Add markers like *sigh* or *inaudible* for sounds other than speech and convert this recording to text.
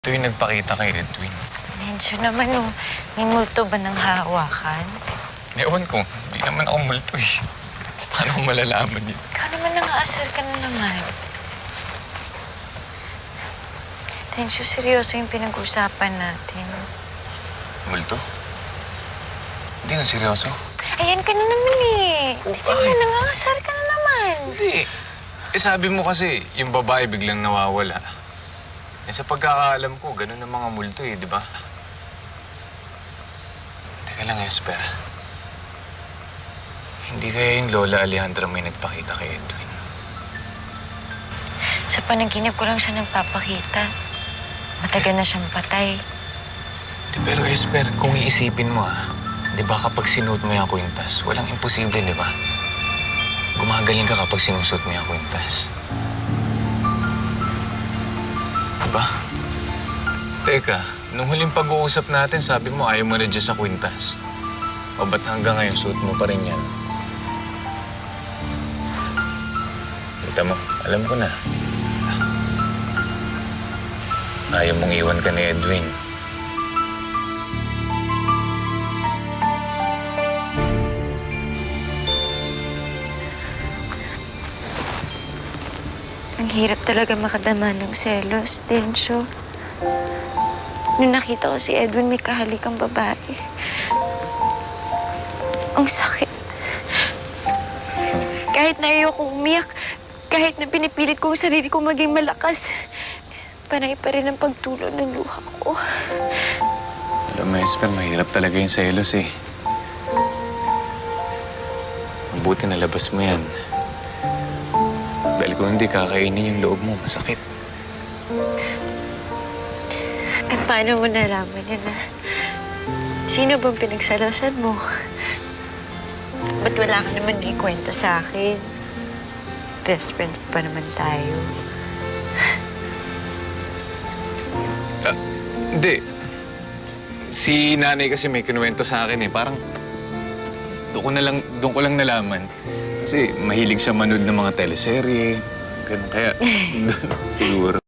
Ito yung nagpakita kay Edwin. Nenso naman, oh. May multo ba ng hahawakan? Ewan ko, hindi naman ako multo eh. Paano ko malalaman yun? Ikaw naman nangaasar ka na naman. Tensyo, seryoso yung pinag-usapan natin. Multo? Hindi nga seryoso. Ayan ka na naman eh. Oh, mo, bakit? nangangasar ka na naman. Hindi. Eh sabi mo kasi, yung babae biglang nawawala. Eh sa pagkakaalam ko, ganun ang mga multo eh, di ba? Teka lang, Esper. Hindi kaya yung Lola Alejandra may nagpakita kay Edwin. Sa panaginip ko lang siya nagpapakita. Matagal na siyang patay. Di, pero Esper, kung iisipin mo ah, di ba kapag sinuot mo yung kwintas, walang imposible, di ba? Gumagaling ka kapag sinusot mo yung kwintas. Ba? Teka, nung huling pag-uusap natin, sabi mo ayaw mo na dyan sa kwintas. O ba't hanggang ngayon suot mo pa rin yan? Kita mo, alam ko na. Ayaw mong iwan ka ni Edwin. Ang hirap talaga makadama ng selos, Tensyo. Nung nakita ko si Edwin, may kahalikang babae. Ang sakit. Kahit na ayoko umiyak, kahit na pinipilit ko ang sarili ko maging malakas, panay pa rin ang pagtulo ng luha ko. Alam mo, Esper, mahirap talaga yung selos eh. Mabuti na labas mo yan. Kung hindi, kakainin yung loob mo. Masakit. At paano mo nalaman yun na sino bang pinagsalasan mo? Ba't wala ka naman ikwento sa akin? Best friends pa naman tayo. Ah, hindi. Si nanay kasi may kinuwento sa akin eh. Parang doon ko, na lang, doon ko lang nalaman. Kasi mahilig siya manood ng mga teleserye. Ganun. Kaya, *laughs* *laughs* siguro.